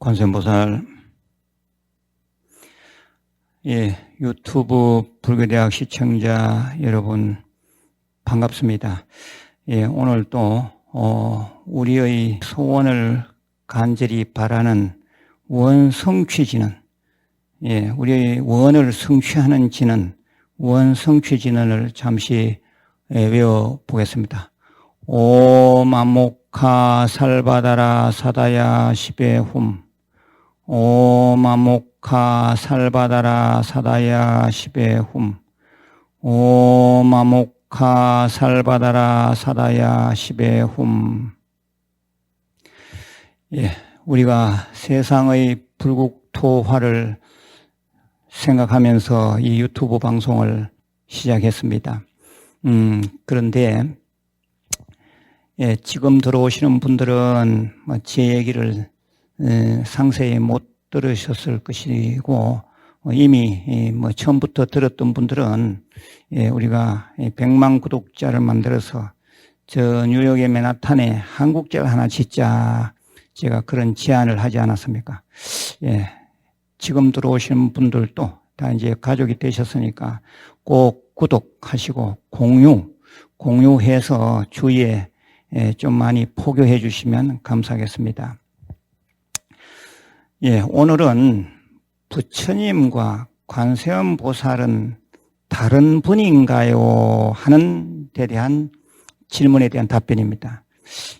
관세음보살 예, 유튜브 불교대학 시청자 여러분 반갑습니다. 예, 오늘 또 어, 우리의 소원을 간절히 바라는 원 성취지는 예, 우리의 원을 성취하는 지는 원 성취진언을 잠시 예, 외워 보겠습니다. 오마목카 살바다라 사다야 시베훔 오마목카 살바다라 사다야 시베훔 오마목카 살바다라 사다야 시베훔 예, 우리가 세상의 불국토화를 생각하면서 이 유튜브 방송을 시작했습니다. 음, 그런데 예, 지금 들어오시는 분들은 뭐제 얘기를 에, 상세히 못 들으셨을 것이고 어, 이미 뭐 처음부터 들었던 분들은 예, 우리가 100만 구독자를 만들어서 저 뉴욕의 맨하탄에 한국제를 하나 짓자 제가 그런 제안을 하지 않았습니까? 예, 지금 들어오시는 분들도 다 이제 가족이 되셨으니까 꼭 구독하시고 공유, 공유해서 주위에 예, 좀 많이 포교해 주시면 감사하겠습니다. 예, 오늘은 부처님과 관세음 보살은 다른 분인가요? 하는 데 대한 질문에 대한 답변입니다.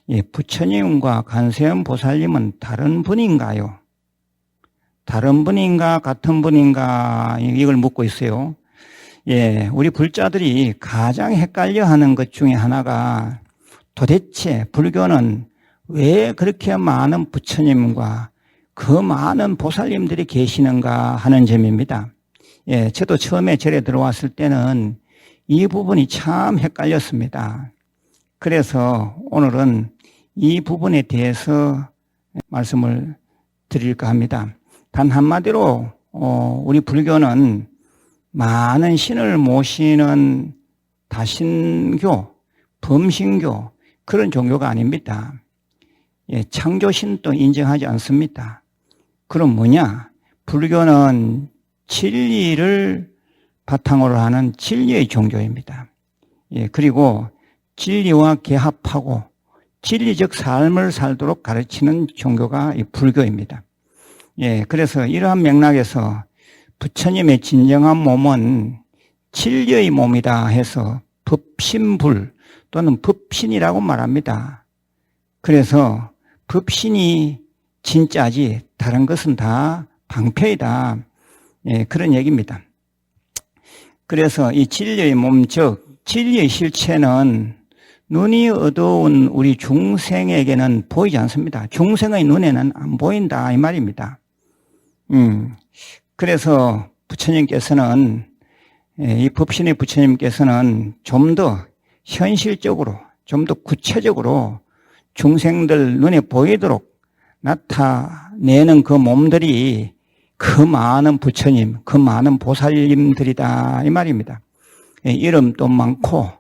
예, 부처님과 관세음 보살님은 다른 분인가요? 다른 분인가 같은 분인가 이걸 묻고 있어요. 예, 우리 불자들이 가장 헷갈려 하는 것 중에 하나가 도대체 불교는 왜 그렇게 많은 부처님과 그 많은 보살님들이 계시는가 하는 점입니다. 예, 저도 처음에 절에 들어왔을 때는 이 부분이 참 헷갈렸습니다. 그래서 오늘은 이 부분에 대해서 말씀을 드릴까 합니다. 단 한마디로 어, 우리 불교는 많은 신을 모시는 다신교, 범신교 그런 종교가 아닙니다. 예, 창조신도 인정하지 않습니다. 그럼 뭐냐? 불교는 진리를 바탕으로 하는 진리의 종교입니다. 예, 그리고 진리와 개합하고 진리적 삶을 살도록 가르치는 종교가 불교입니다. 예, 그래서 이러한 맥락에서 부처님의 진정한 몸은 진리의 몸이다 해서 법신불 또는 법신이라고 말합니다. 그래서 법신이 진짜지 다른 것은 다 방패이다. 예, 그런 얘기입니다. 그래서 이 진리의 몸, 즉 진리의 실체는 눈이 어두운 우리 중생에게는 보이지 않습니다. 중생의 눈에는 안 보인다 이 말입니다. 음, 그래서 부처님께서는 예, 이 법신의 부처님께서는 좀 더 현실적으로 좀 더 구체적으로 중생들 눈에 보이도록 나타내는 그 몸들이 그 많은 부처님, 그 많은 보살님들이다 이 말입니다. 예, 이름도 많고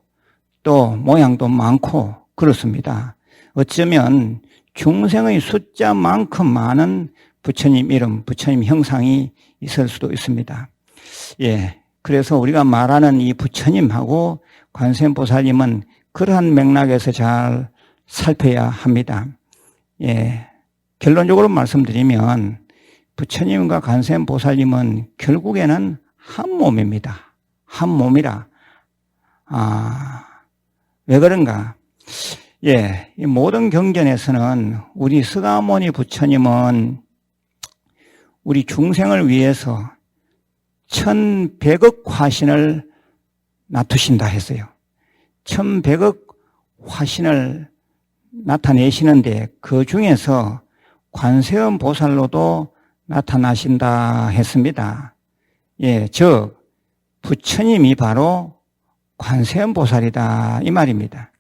또 모양도 많고 그렇습니다. 어쩌면 중생의 숫자만큼 많은 부처님 이름, 부처님 형상이 있을 수도 있습니다. 예. 그래서 우리가 말하는 이 부처님하고 관세음보살님은 그러한 맥락에서 잘 살펴야 합니다. 예. 결론적으로 말씀드리면 부처님과 관세음 보살님은 결국에는 한 몸입니다. 한 몸이라. 아, 왜 그런가? 예, 이 모든 경전에서는 우리 스가모니 부처님은 우리 중생을 위해서 천백억 화신을 놔두신다 했어요. 천백억 화신을 나타내시는데 그 중에서 관세음 보살로도 나타나신다 했습니다. 예, 즉 부처님이 바로 관세음 보살이다 이 말입니다.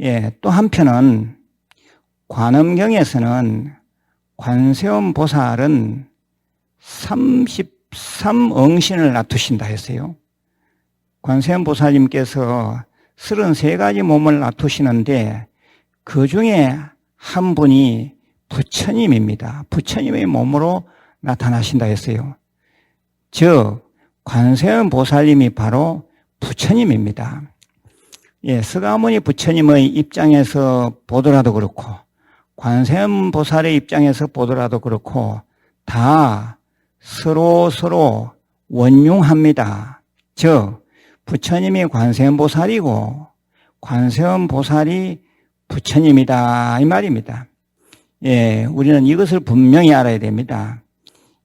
예, 또 한편은 관음경에서는 관세음 보살은 33응신을 놔두신다 했어요. 관세음 보살님께서 33가지 몸을 놔두시는데 그 중에 한 분이 부처님입니다. 부처님의 몸으로 나타나신다 했어요. 즉 관세음 보살님이 바로 부처님입니다. 예, 스가모니 부처님의 입장에서 보더라도 그렇고 관세음 보살의 입장에서 보더라도 그렇고 다 서로 서로 원융합니다. 즉 부처님이 관세음 보살이고 관세음 보살이 부처님이다 이 말입니다. 예, 우리는 이것을 분명히 알아야 됩니다.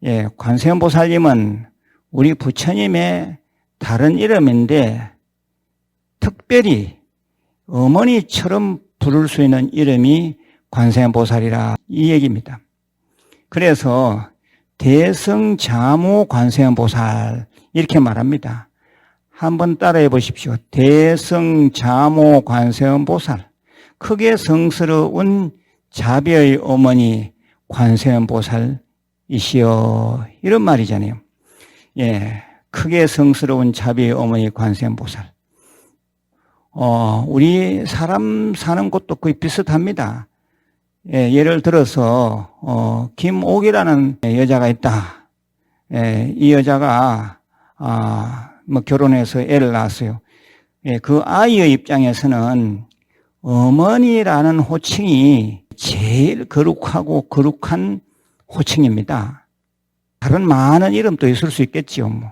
예, 관세음 보살님은 우리 부처님의 다른 이름인데 특별히 어머니처럼 부를 수 있는 이름이 관세음보살이라 이 얘기입니다. 그래서 대성자무 관세음보살 이렇게 말합니다. 한번 따라해 보십시오. 대성자모 관세음보살 크게 성스러운 자비의 어머니 관세음보살이시여 이런 말이잖아요. 예, 크게 성스러운 자비의 어머니 관세음보살. 어, 우리 사람 사는 곳도 거의 비슷합니다. 예, 예를 들어서 어, 김옥이라는 여자가 있다. 예, 이 여자가 아, 뭐 결혼해서 애를 낳았어요. 예, 그 아이의 입장에서는 어머니라는 호칭이 제일 거룩하고 거룩한 호칭입니다. 다른 많은 이름도 있을 수 있겠지요. 뭐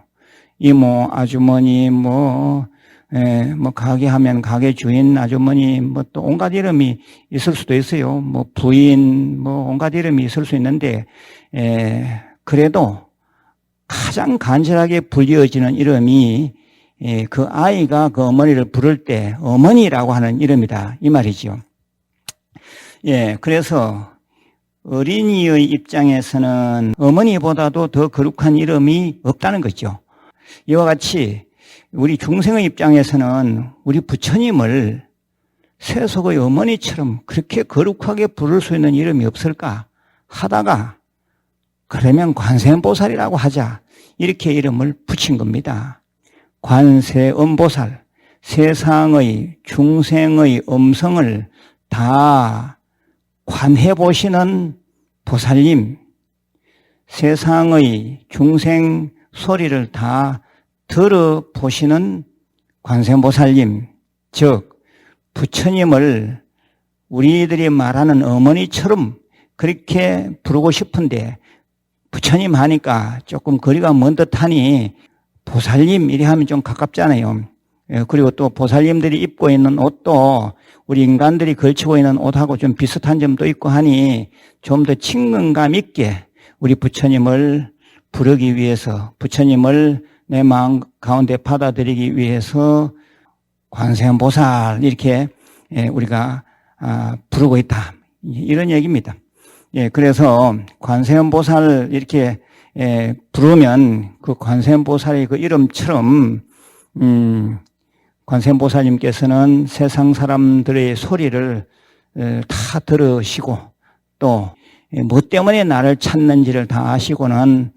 이모, 아주머니, 뭐, 예, 뭐 가게 하면 가게 주인, 아주머니, 뭐 또 온갖 이름이 있을 수도 있어요. 뭐 부인, 뭐 온갖 이름이 있을 수 있는데, 예, 그래도 가장 간절하게 불리어지는 이름이 예, 그 아이가 그 어머니를 부를 때 어머니라고 하는 이름이다 이 말이지요. 예, 그래서 어린이의 입장에서는 어머니보다도 더 거룩한 이름이 없다는 거죠. 이와 같이 우리 중생의 입장에서는 우리 부처님을 세속의 어머니처럼 그렇게 거룩하게 부를 수 있는 이름이 없을까 하다가 그러면 관세음보살이라고 하자 이렇게 이름을 붙인 겁니다. 관세음보살 세상의 중생의 음성을 다 관해 보시는 보살님 세상의 중생 소리를 다 들어 보시는 관세음보살님, 즉 부처님을 우리들이 말하는 어머니처럼 그렇게 부르고 싶은데 부처님 하니까 조금 거리가 먼 듯하니 보살님 이래 하면 좀 가깝잖아요. 예, 그리고 또 보살님들이 입고 있는 옷도 우리 인간들이 걸치고 있는 옷하고 좀 비슷한 점도 있고 하니 좀 더 친근감 있게 우리 부처님을 부르기 위해서 부처님을 내 마음 가운데 받아들이기 위해서 관세음보살 이렇게 예, 우리가 아, 부르고 있다 이런 얘기입니다. 예, 그래서 관세음보살 이렇게 예, 부르면 그 관세음보살의 그 이름처럼 음, 관세음보살님께서는 세상 사람들의 소리를 다 들으시고 또 뭐 때문에 나를 찾는지를 다 아시고는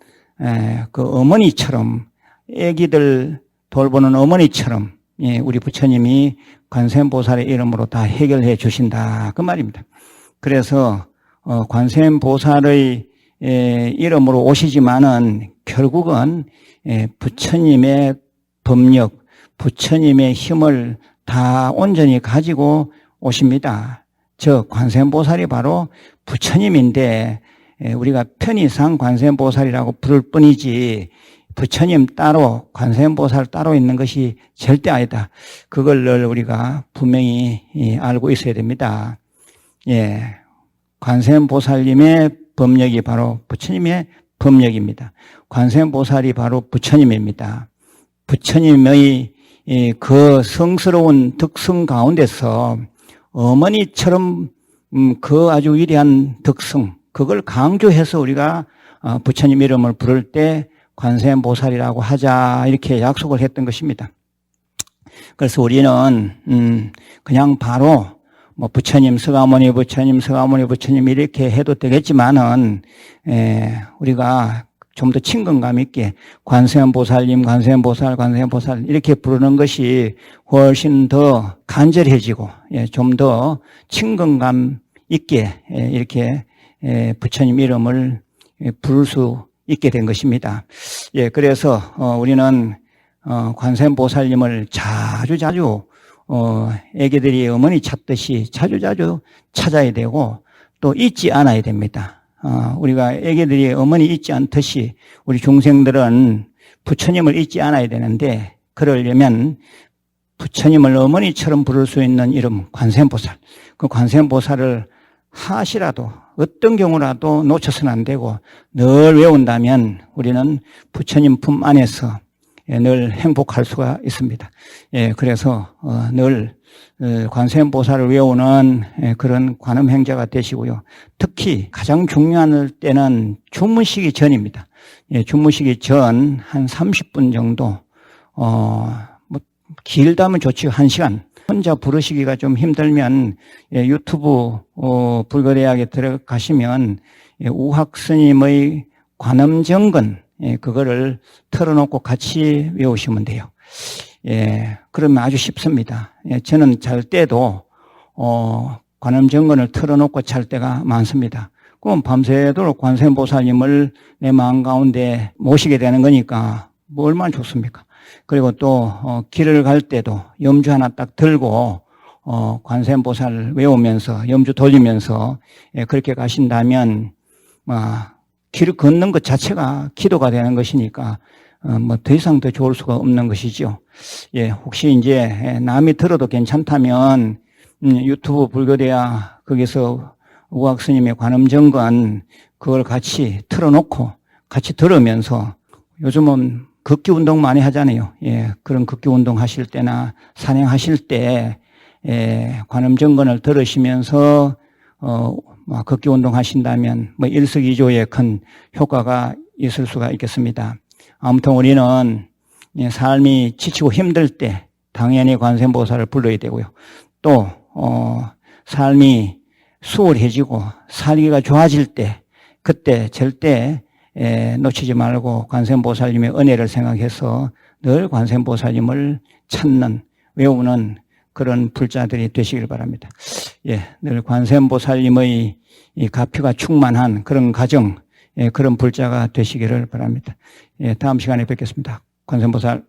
그 어머니처럼 애기들 돌보는 어머니처럼 예, 우리 부처님이 관세음보살의 이름으로 다 해결해 주신다 그 말입니다. 그래서 어, 관세음보살의 이름으로 오시지만은 결국은 부처님의 법력, 부처님의 힘을 다 온전히 가지고 오십니다. 즉 관세음보살이 바로 부처님인데 우리가 편의상 관세음보살이라고 부를 뿐이지 부처님 따로 관세음보살 따로 있는 것이 절대 아니다. 그걸 늘 우리가 분명히 알고 있어야 됩니다. 예, 관세음보살님의 법력이 바로 부처님의 법력입니다. 관세음보살이 바로 부처님입니다. 부처님의 그 성스러운 특성 가운데서 어머니처럼 음, 그 아주 위대한 덕성 그걸 강조해서 우리가 어, 부처님 이름을 부를 때 관세음보살이라고 하자 이렇게 약속을 했던 것입니다. 그래서 우리는 음 그냥 바로 뭐 부처님, 서가모니 부처님, 서가모니 부처님 이렇게 해도 되겠지만은 에 우리가 좀 더 친근감 있게 관세음 보살님, 관세음 보살, 관세음 보살 이렇게 부르는 것이 훨씬 더 간절해지고 예, 좀 더 친근감 있게 예, 이렇게 예, 부처님 이름을 예, 부를 수 있게 된 것입니다. 예, 그래서 어, 우리는 어, 관세음 보살님을 자주 자주 어, 애기들이 어머니 찾듯이 자주 자주 찾아야 되고 또 잊지 않아야 됩니다. 어, 우리가 애기들이 어머니 잊지 않듯이 우리 중생들은 부처님을 잊지 않아야 되는데 그러려면 부처님을 어머니처럼 부를 수 있는 이름 관세음보살. 그 관세음보살을 하시라도 어떤 경우라도 놓쳐서는 안 되고 늘 외운다면 우리는 부처님 품 안에서 예, 늘 행복할 수가 있습니다. 예, 그래서 어, 늘 어, 관세음보살을 외우는 예, 그런 관음 행자가 되시고요. 특히 가장 중요한 때는 주무시기 전입니다. 예, 주무시기 전 한 30분 정도 어, 뭐 길다면 좋지 한 시간 혼자 부르시기가 좀 힘들면 예, 유튜브 어, 불거대학에 들어가시면 예, 우학 스님의 관음정근 예, 그거를 틀어놓고 같이 외우시면 돼요. 예, 그러면 아주 쉽습니다. 예, 저는 잘 때도 어, 관음정근을 틀어놓고 잘 때가 많습니다. 그럼 밤새도록 관세음보살님을 내 마음 가운데 모시게 되는 거니까 뭐 얼마나 좋습니까? 그리고 또 어, 길을 갈 때도 염주 하나 딱 들고 어, 관세음보살 외우면서 염주 돌리면서 예, 그렇게 가신다면 아, 길을 걷는 것 자체가 기도가 되는 것이니까 어, 뭐더 이상 더 좋을 수가 없는 것이죠. 예, 혹시 이제 예, 남이 들어도 괜찮다면 음, 유튜브 불교대야 거기서 우학 스님의 관음정관 그걸 같이 틀어놓고 같이 들으면서 요즘은 걷기 운동 많이 하잖아요. 예, 그런 걷기 운동 하실 때나 산행하실 때 예, 관음정건을 들으시면서 어, 뭐 걷기 운동 하신다면 뭐 일석이조의 큰 효과가 있을 수가 있겠습니다. 아무튼 우리는 예, 삶이 지치고 힘들 때 당연히 관세음보살을 불러야 되고요. 또 어, 삶이 수월해지고 살기가 좋아질 때 그때 절대 에, 놓치지 말고 관세음보살님의 은혜를 생각해서 늘 관세음보살님을 찾는 외우는 그런 불자들이 되시길 바랍니다. 예, 늘 관세음보살님의 이 가피가 충만한 그런 가정, 예, 그런 불자가 되시기를 바랍니다. 예, 다음 시간에 뵙겠습니다. 관세음보살